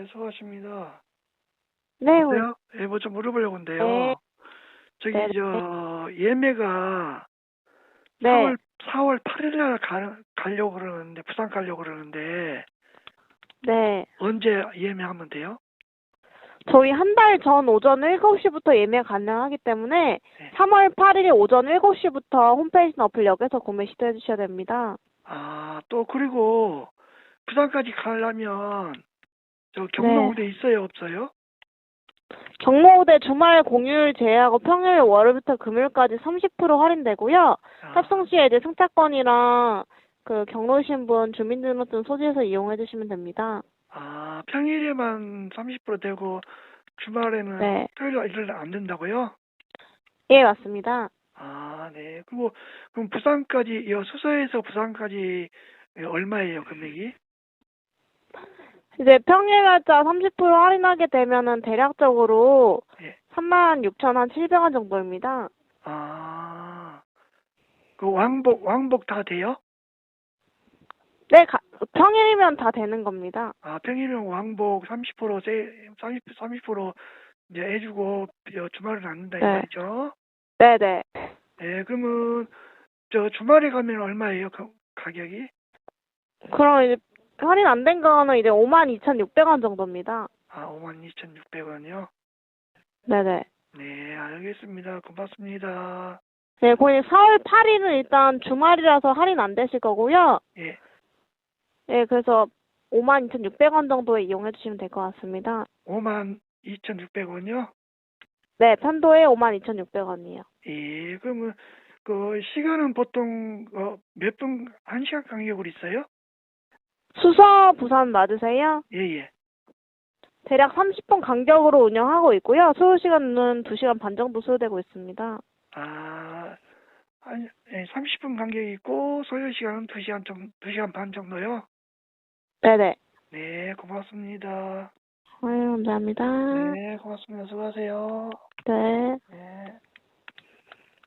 네, 수고하십니다. 네, 여보세요? 예, 뭐 좀 물어보려고 한데요. 네. 저기, 네, 저, 예매가 네. 4월, 4월 8일 날 가, 가려고 그러는데, 부산 가려고 그러는데, 네. 언제 예매하면 돼요? 저희 한 달 전 오전 7시부터 예매 가능하기 때문에 네. 3월 8일 오전 7시부터 홈페이지나 어플역에서 구매 시도해 주셔야 됩니다. 아, 또, 그리고, 부산까지 가려면, 저, 네. 경로우대 있어요, 없어요? 경로우대 주말 공휴일 제외하고 평일 월요일부터 금요일까지 30% 할인되고요. 아, 탑승 시에 이제 승차권이랑 그 경로우신 분 주민등록증 소지해서 이용해 주시면 됩니다. 아, 평일에만 30% 되고, 주말에는 네. 토요일, 일요일 안 된다고요? 예, 맞습니다. 아, 네. 그리고, 그럼 부산까지, 이 수서에서 부산까지 얼마예요, 금액이? 이제 평일 날짜 30% 할인하게 되면은 대략적으로 예. 36,700원 정도입니다. 아, 그 왕복, 왕복 다 돼요? 네, 가- 평일이면 다 되는 겁니다. 아, 평일은 왕복 30% 세, 30, 30% 이제 해주고, 저 주말은 안이 네. 말이죠? 네 네. 네, 그러면, 저 주말에 가면 얼마예요, 가, 가격이? 그럼 이제 할인 안 된 거는 이제 52,600원 정도입니다. 아, 52,600원이요? 네네. 네, 알겠습니다. 고맙습니다. 네, 거의 4월 8일은 일단 주말이라서 할인 안 되실 거고요. 예, 네, 그래서 52,600원 정도에 이용해 주시면 될 것 같습니다. 52,600원이요? 네, 편도에 52,600원이요. 예, 그러면, 그, 시간은 보통, 어, 몇 분, 한 시간 간격으로 있어요? 수서 부산 맞으세요? 예, 예. 대략 30분 간격으로 운영하고 있고요. 소요 시간은 2시간 반 정도 소요되고 있습니다. 아, 한, 예, 30분 간격이 있고, 소요 시간은 2시간 정, 2시간 반 정도요? 네네. 네, 고맙습니다. 아유, 감사합니다. 네, 고맙습니다. 수고하세요. 네. 네.